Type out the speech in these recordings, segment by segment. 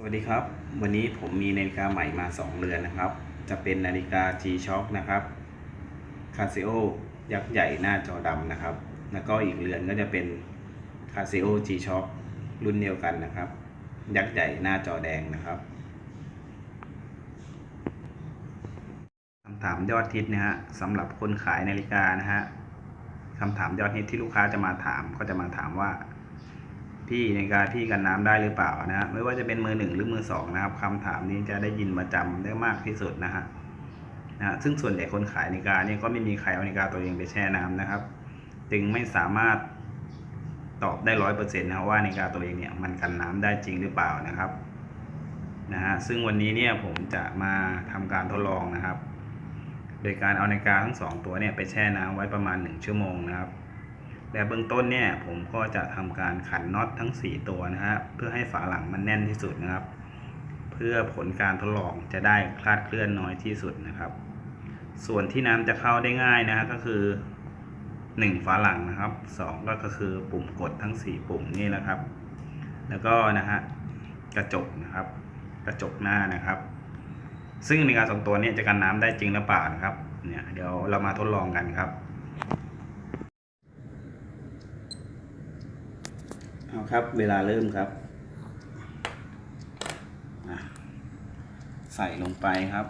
สวัสดีครับ วันนี้ผมมีนาฬิกาใหม่มา 2 เรือนนะครับ จะเป็นนาฬิกา G-Shock นะครับ Casio ยักษ์ใหญ่หน้าจอดำนะครับ แล้วก็อีกเรือนก็จะเป็น Casio G-Shock รุ่นเดียวกันนะครับ ยักษ์ใหญ่หน้าจอแดงนะครับคำถามยอดฮิตนะฮะสำหรับคนขายนาฬิกานะฮะคำถามยอดฮิตที่ลูกค้าจะมาถามก็จะมาถามว่า พี่ในการพี่กันน้ำได้หรือเปล่านะฮะไม่ว่าจะเป็นมือหนึ่งหรือมือสองนะครับคำถามนี้จะได้ยินประจำได้มากที่สุดนะฮะนะฮะซึ่งส่วนใหญ่คนขายนาฬิกาเนี่ยก็ไม่มีใครเอานาฬิกาตัวเองไปแช่น้ำนะครับ จึงไม่สามารถตอบได้ร้อยเปอร์เซ็นต์นะว่านาฬิกาตัวเองเนี่ยมันกันน้ำได้จริงหรือเปล่านะครับนะฮะซึ่งวันนี้เนี่ยผมจะมาทำการทดลองนะครับ โดยการเอานาฬิกาทั้งสองตัวเนี่ยไปแช่น้ำไว้ประมาณ 1 ชั่วโมงนะครับ และเบื้องต้นเนี่ยผมก็จะทำการขันน็อตทั้ง 4 ตัวนะฮะเพื่อให้ฝาหลังมันแน่นที่สุดนะครับ เพื่อผลการทดลองจะได้คลาดเคลื่อนน้อยที่สุดนะครับ ส่วนที่น้ำจะเข้าได้ง่ายนะก็คือ 1 ฝาหลังนะครับ 2 ก็คือปุ่มกดทั้ง 4 ปุ่มนี่นะครับ แล้วก็นะฮะกระจกนะครับ กระจกหน้านะครับ ซึ่งในการสองตัวนี้จะกันน้ำได้จริงหรือเปล่านะครับเนี่ยเดี๋ยวเรามาทดลองกันครับ เอาครับ เวลาเริ่มครับ ใส่ลงไปครับ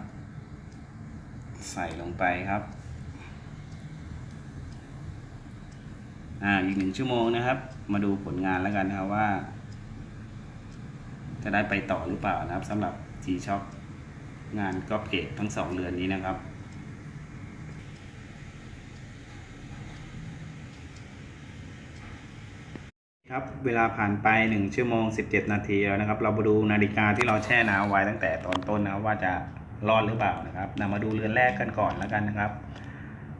ใส่ลงไปครับ อ่าอีกหนึ่งชั่วโมงนะครับ มาดูผลงานแล้วกันนะครับว่า จะได้ไปต่อหรือเปล่านะครับสำหรับ G Shock งานกอบเกตทั้งสองเรือนนี้นะครับ ครับเวลาผ่านไป 1 ชั่วโมง 17 นาทีแล้วนะครับ เรามาดูนาฬิกาที่เราแช่น้ำไว้ตั้งแต่ตอนต้นนะครับว่าจะรอดหรือเปล่านะครับนำมาดูเรือนแรกกันก่อนแล้วกันนะครับ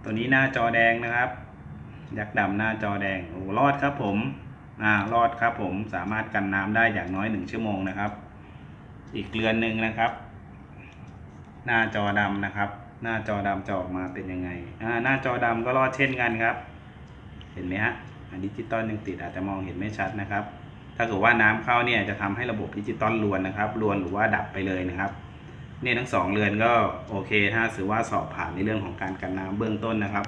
ตัวนี้หน้าจอแดงนะครับยักษ์ดำหน้าจอแดงโอ้รอดครับผมอ่ารอดครับผมสามารถกันน้ำได้อย่างน้อย 1 ชั่วโมงนะครับ อีกเรือนหนึ่งนะครับ หน้าจอดำนะครับ หน้าจอดำจะออกมาเป็นยังไงอ่าหน้าจอดำก็รอดเช่นกันครับ เห็นไหมฮะ อันดิจิตอลยังติดอาจจะมองเห็นไม่ชัดนะครับ ถ้าเกิดว่าน้ำเข้าเนี่ยจะทำให้ระบบดิจิตอลรวนนะครับรวนหรือว่าดับไปเลยนะครับเนี่ยทั้งสองเรือนก็โอเค ถ้าถือว่าสอบผ่านในเรื่องของการกันน้ำเบื้องต้นนะครับ